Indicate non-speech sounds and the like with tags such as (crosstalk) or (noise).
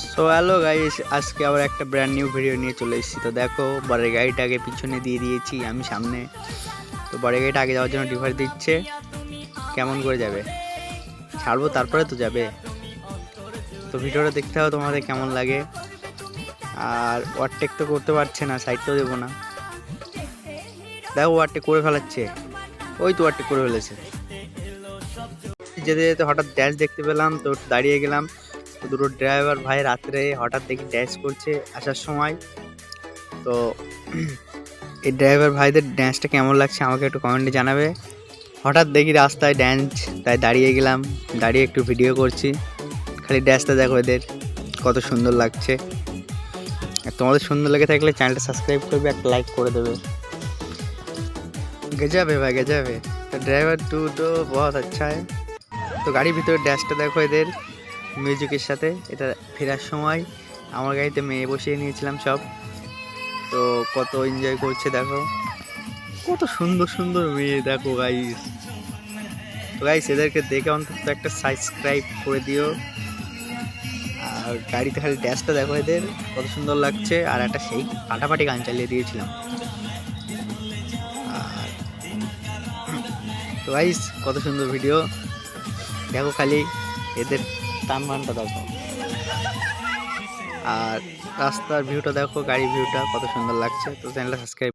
So hello guys আজকে আবার একটা ব্র্যান্ড নিউ ভিডিও নিয়ে চলে এসেছি। তো দেখো বরের গাড়িটাকে পিছনে দিয়ে দিয়েছি, আমি সামনে। তো বরের গাড়িটা আগে যাওয়ার জন্য ডিভার দিচ্ছে। কেমন করে যাবে? ছাড়বো, তারপরে তো যাবে। তো ভিডিওটা দেখতে হবে তোমাদের কেমন লাগে। আর ওয়ারটেক তো করতে পারছে না সাইডটাও দেবো না। দেখো, ওয়ারটেক করে ফেলাচ্ছে। ওই তো ওয়ারটেক করে ফেলেছে। যেতে যেতে হঠাৎ ড্যাশ দেখতে পেলাম, তো দাঁড়িয়ে গেলাম। দুটো ড্রাইভার ভাই রাত্রে হঠাৎ দেখি ড্যাশ করছে আসার সময়। তো (clears throat) এই ড্রাইভার ভাইদের ড্যান্সটা কেমন লাগছে আমাকে একটু কমেন্টে জানাবে। হঠাৎ দেখি রাস্তায় ড্যান্স তাই দাঁড়িয়ে গেলাম, দাঁড়িয়ে একটু ভিডিও করছি। খালি ড্যান্সটা দেখো এদের, কত সুন্দর লাগছে। আর তোমাদের সুন্দর লেগে থাকলে চ্যানেলটা সাবস্ক্রাইব করবে একটা লাইক করে দেবে। গেজাবে ভাই, গেজাবে। তো ড্রাইভার টু তো বহুত আচ্ছা है তো গাড়ির ভিতরে ড্যাশটা দেখো এদের। মিউজিকের সাথে এটা ফেরার সময়। আমার গাড়িতে মেয়ে বসিয়ে নিয়েছিলাম সব। তো কত এনজয় করছে দেখো। কত সুন্দর সুন্দর মেয়ে দেখো গাইস তো গাইস এদেরকে দেখে অন্তত একটা সাবস্ক্রাইব করে দিও। আর গাড়িতে খালি ড্যাশটা দেখো এদের, কত সুন্দর লাগছে। আর একটা সেই ফাটাফাটি গান চালিয়ে দিয়েছিলাম। আর তো গাইস কত সুন্দর ভিডিও দেখো খালি এদের টানবানটা দেখো। আর রাস্তার ভিউটা দেখো গাড়ির ভিউটা কত সুন্দর লাগছে। তো চ্যানেলটা সাবস্ক্রাইব